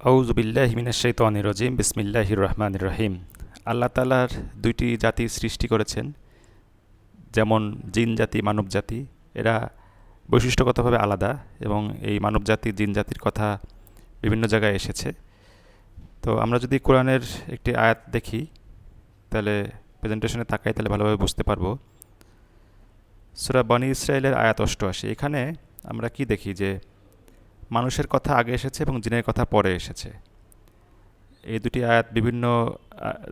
আউজুবিল্লাহ মিনাশাইতানির রজিম, বিসমিল্লাহির রহমানির রহিম। আল্লাহ তালার দুইটি জাতি সৃষ্টি করেছেন, যেমন জিন জাতি, মানব জাতি। এরা বৈশিষ্ট্যগতভাবে আলাদা এবং এই মানব জাতি, জিন জাতির কথা বিভিন্ন জায়গায় এসেছে। তো আমরা যদি কোরআনের একটি আয়াত দেখি, তাহলে প্রেজেন্টেশনে তাকাই, তাহলে ভালোভাবে বুঝতে পারব। সুরা বনি ইসরায়েলের আয়াত অষ্টআশি। এখানে আমরা কি দেখি যে মানুষের কথা আগে এসেছে এবং জিনের কথা পরে এসেছে। এই দুটি আয়াত বিভিন্ন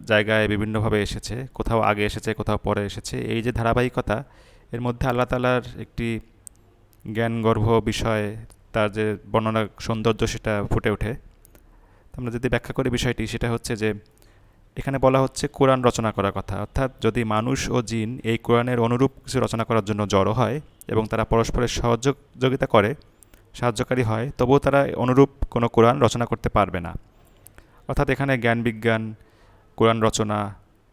জায়গায় বিভিন্নভাবে এসেছে। কোথাও আগে এসেছে, কোথাও পরে এসেছে। এই যে ধারাবাহিকতা, এর মধ্যে আল্লাহ তালার একটি জ্ঞানগর্ভ বিষয়, তার যে বর্ণনা সৌন্দর্য সেটা ফুটে ওঠে। আমরা যদি ব্যাখ্যা করি বিষয়টি, সেটা হচ্ছে যে, এখানে বলা হচ্ছে কোরআন রচনা করার কথা। অর্থাৎ যদি মানুষ ও জিন এই কোরআনের অনুরূপ কিছু রচনা করার জন্য জড়ো হয় এবং তারা পরস্পরের সহযোগিতা করে সাহায্যকারী হয়, তবুও তারা অনুরূপ কোনো কোরআন রচনা করতে পারবে না। অর্থাৎ এখানে জ্ঞান বিজ্ঞান কোরআন রচনা,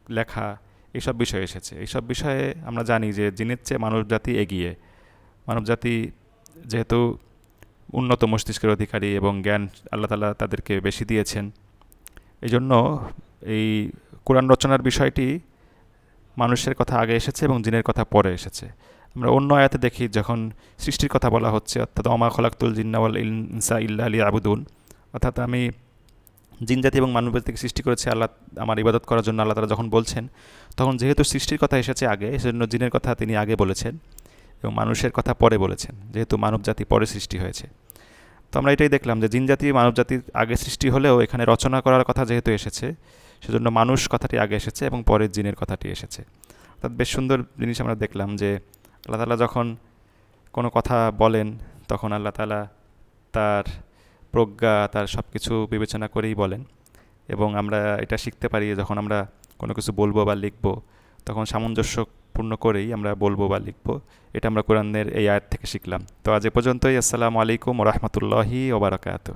লেখা এইসব বিষয় এসেছে। এইসব বিষয়ে আমরা জানি যে জিনের চেয়ে মানবজাতি এগিয়ে। মানবজাতি যেহেতু উন্নত মস্তিষ্কের অধিকারী এবং জ্ঞান আল্লাহ তালা তাদেরকে বেশি দিয়েছেন এই জন্য এই কোরআন রচনার বিষয়টি মানুষের কথা আগে এসেছে এবং জিনের কথা পরে এসেছে। আমরা অন্য আয়াতে দেখি যখন সৃষ্টির কথা বলা হচ্ছে, অর্থাৎ অমা খলাক্তুল জিন্নাওয়াল ইনসা ইল্লা আলী আবুদুন অর্থাৎ আমি জিন, জাতি এবং মানব জাতিকে সৃষ্টি করেছে, আল্লাহ আমার ইবাদত করার জন্য আল্লাহ তালা যখন বলছেন, তখন যেহেতু সৃষ্টির কথা এসেছে আগে সেজন্য জিনের কথা তিনি আগে বলেছেন এবং মানুষের কথা পরে বলেছেন, যেহেতু মানব জাতি পরে সৃষ্টি হয়েছে। তো আমরা এটাই দেখলাম যে জিন, জাতি, মানব জাতির আগে সৃষ্টি হলেও এখানে রচনা করার কথা যেহেতু এসেছে, সেজন্য মানুষ কথাটি আগে এসেছে এবং পরে জিনের কথাটি এসেছে। অর্থাৎ বেশ সুন্দর জিনিস আমরা দেখলাম যে আল্লাহ তালা যখন কোনো কথা বলেন, তখন আল্লাহ তালা তার প্রজ্ঞা, তার সব কিছু বিবেচনা করেই বলেন। এবং আমরা এটা শিখতে পারি যখন আমরা কোনো কিছু বলব বা লিখব, তখন সামঞ্জস্যপূর্ণ করেই আমরা বলব বা লিখব। এটা আমরা কোরআনের এই আয়াত থেকে শিখলাম। তো আজ এ পর্যন্তই। আসসালামু আলাইকুম রহমতুল্লাহি ওবরাকাতুহ